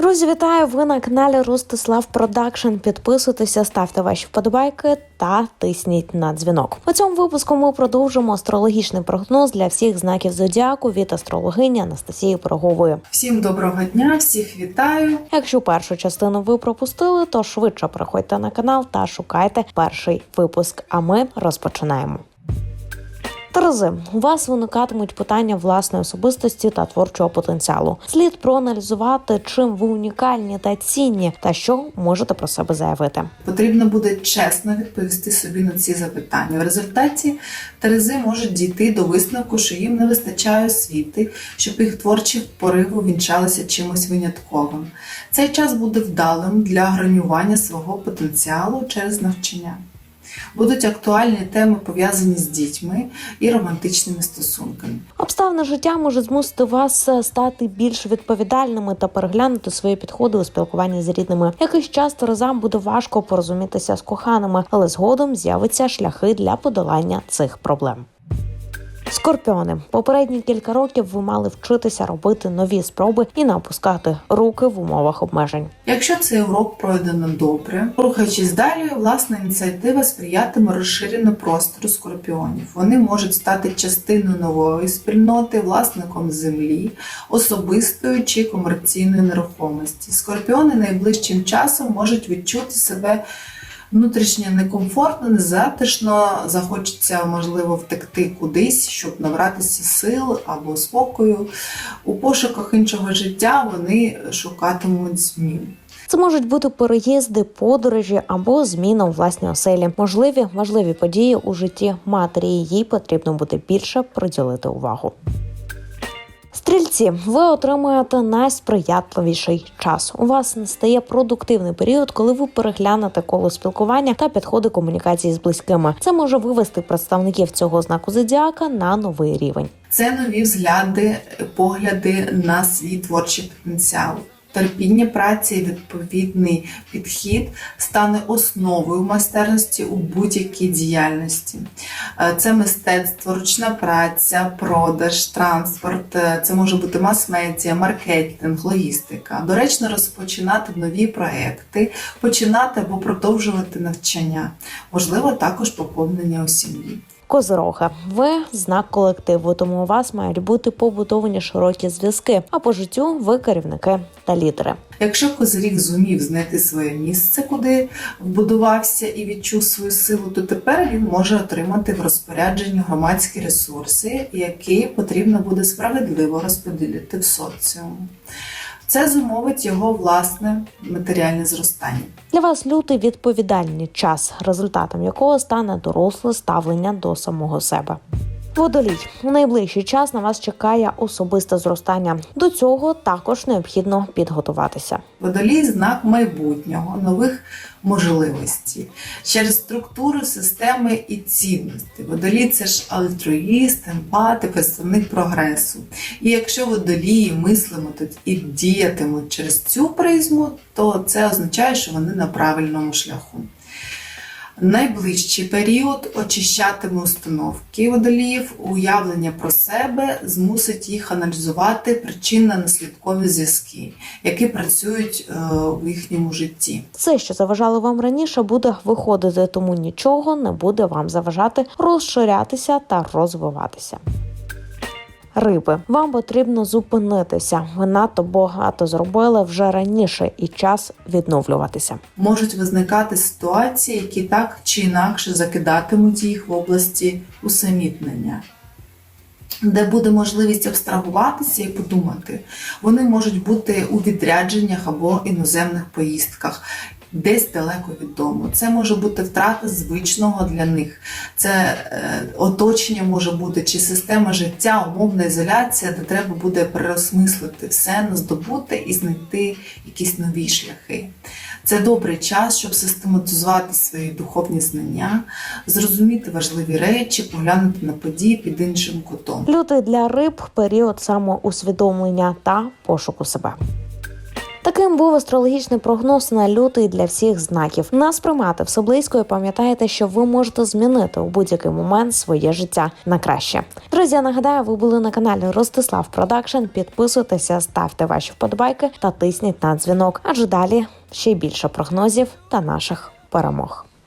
Друзі, вітаю! Ви на каналі Ростислав Продакшн. Підписуйтеся, ставте ваші вподобайки та тисніть на дзвінок. У цьому випуску ми продовжимо астрологічний прогноз для всіх знаків зодіаку від астрологині Анастасії Пирогової. Всім доброго дня, всіх вітаю. Якщо першу частину ви пропустили, то швидше приходьте на канал та шукайте перший випуск. А ми розпочинаємо. Терези, у вас виникатимуть питання власної особистості та творчого потенціалу. Слід проаналізувати, чим ви унікальні та цінні, та що можете про себе заявити. Потрібно буде чесно відповісти собі на ці запитання. В результаті Терези можуть дійти до висновку, що їм не вистачає освіти, щоб їх творчі пориви вінчалися чимось винятковим. Цей час буде вдалим для гранювання свого потенціалу через навчання. Будуть актуальні теми пов'язані з дітьми і романтичними стосунками. Обставне життя може змусити вас е, стати більш відповідальними та переглянути свої підходи у спілкуванні з рідними. Якийсь час терезам буде важко порозумітися з коханими, але згодом з'явиться шляхи для подолання цих проблем. Скорпіони попередні кілька років ви мали вчитися робити нові спроби і не опускати руки в умовах обмежень. Якщо цей урок пройдено добре, рухаючись далі, власна ініціатива сприятиме розширенню простору скорпіонів. Вони можуть стати частиною нової спільноти, власником землі, особистої чи комерційної нерухомості. Скорпіони найближчим часом можуть відчути себе. Внутрішньо некомфортно, незатишно, захочеться, можливо, втекти кудись, щоб набратися сил або спокою. У пошуках іншого життя вони шукатимуть змін. Це можуть бути переїзди, подорожі або зміна у власній оселі. Можливі важливі події у житті матері. Їй потрібно буде більше приділити увагу. Стрільці, ви отримуєте найсприятливіший час. У вас настає продуктивний період, коли ви переглянете коло спілкування та підходи комунікації з близькими. Це може вивести представників цього знаку зодіака на новий рівень. Це нові взгляди, погляди на свій творчий потенціал. Терпіння праці і відповідний підхід стане основою майстерності у будь-якій діяльності. Е, Це мистецтво, ручна праця, продаж, транспорт, е, це може бути мас-медіа, маркетинг, логістика. Доречно розпочинати нові проекти, починати або продовжувати навчання. Можливо, також поповнення у сім'ї. Козирога, ви знак колективу, тому у вас мають бути побудовані широкі зв'язки. А по життю ви керівники та лідери. Якщо козиріг зумів знайти своє місце, куди вбудувався і відчув свою силу, то тепер він може отримати в розпорядженні громадські ресурси, які потрібно буде справедливо розподілити в соціуму. Це зумовить його власне матеріальне зростання. Для вас лютий відповідальний час, результатом якого стане доросле ставлення до самого себе. Водолій у найближчий час на вас чекає особисте зростання. До цього також необхідно підготуватися. Водолій знак майбутнього, нових можливостей через структуру системи і цінності. Водолій це ж альтруїст, емпат і представник прогресу. І якщо водолії мислимуть і діятимуть через цю призму, то це означає, що вони на правильному шляху. Найближчий період очищатиме установки водоліїв, уявлення про себе змусить їх аналізувати причинно-наслідкові зв'язки, які працюють е, в їхньому житті. Все, що заважало вам раніше, буде виходити, тому нічого не буде вам заважати розширятися та розвиватися. Риби, вам потрібно зупинитися. Ви надто багато зробили вже раніше, і час відновлюватися. Можуть виникати ситуації, які так чи інакше закидатимуть їх в області усамітнення. Де буде можливість абстрагуватися і подумати, вони можуть бути у відрядженнях або іноземних поїздках, десь далеко від дому. Це може бути втрата звичного для них. Це е, оточення може бути чи система життя, умовна ізоляція, де треба буде переосмислити все, здобути і знайти якісь нові шляхи. Це добрий час, щоб систематизувати свої духовні знання, зрозуміти важливі речі, поглянути на події під іншим кутом. Лютий для риб період самоусвідомлення та пошуку себе. Таким був астрологічний прогноз на лютий для всіх знаків. Нас приймати все близько і пам'ятайте, що ви можете змінити у будь-який момент своє життя на краще. Друзі, я нагадаю, ви були на каналі Ростислав Продакшн. Підписуйтеся, ставте ваші вподобайки та тисніть на дзвінок. Адже далі ще більше прогнозів та наших перемог.